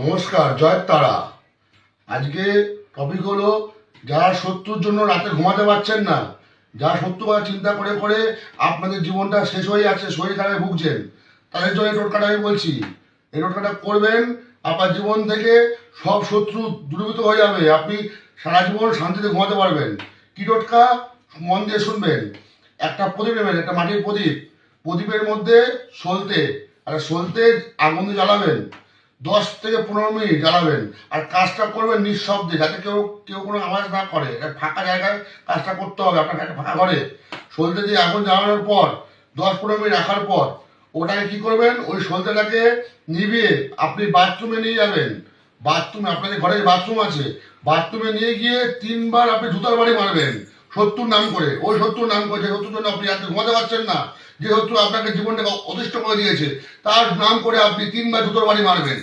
নমস্কার, জয় তারা। আজকে টপিক হলো, যারা শত্রুর জন্য রাতে ঘুমাতে পারছেন না, যারা শত্রু কথা চিন্তা করে করে আপনাদের জীবনটা শেষ হয়ে যাচ্ছে, শরীর খারাপে ভুগছেন, তাদের জন্য এই টোটকাটা আমি বলছি। এই টোটকাটা করবেন, আপনার জীবন থেকে সব শত্রু দূরীভূত হয়ে যাবে, আপনি সারা জীবন শান্তিতে ঘুমাতে পারবেন। কি টোটকা মন দিয়ে শুনবেন। একটা প্রদীপ নেবেন, একটা মাটির প্রদীপ। প্রদীপের মধ্যে সলতে, আর সলতে আগুন জ্বালাবেন। দশ থেকে পনেরো মিনিট জ্বালাবেন। আর কাজটা করবেন নিঃশব্দে, যাতে কেউ কেউ কোনো আওয়াজ না করে। ফাঁকা জায়গায় কাজটা করতে হবে, আপনার একটা ফাঁকা ঘরে সলতে দিয়ে আগুন জ্বালানোর পর, দশ পনেরো মিনিট রাখার পর, ওটাকে কি করবেন? ওই সলতেটাকে নিভিয়ে আপনি বাথরুমে নিয়ে যাবেন। বাথরুমে, আপনাদের ঘরে বাথরুম আছে। বাথরুমে নিয়ে গিয়ে তিনবার আপনি জুতার বাড়ি মারবেন। শত্রুর নাম করে ওই শত্রুর নাম করে শত্রুর জন্য আপনি আজকে ঘুমাতে পারছেন না। যে শত্রু আপনাকে জীবনটাকে অতিষ্ঠ করে দিয়েছে, তার নাম করে আপনি তিনবার জুতোর বাড়ি মারবেন।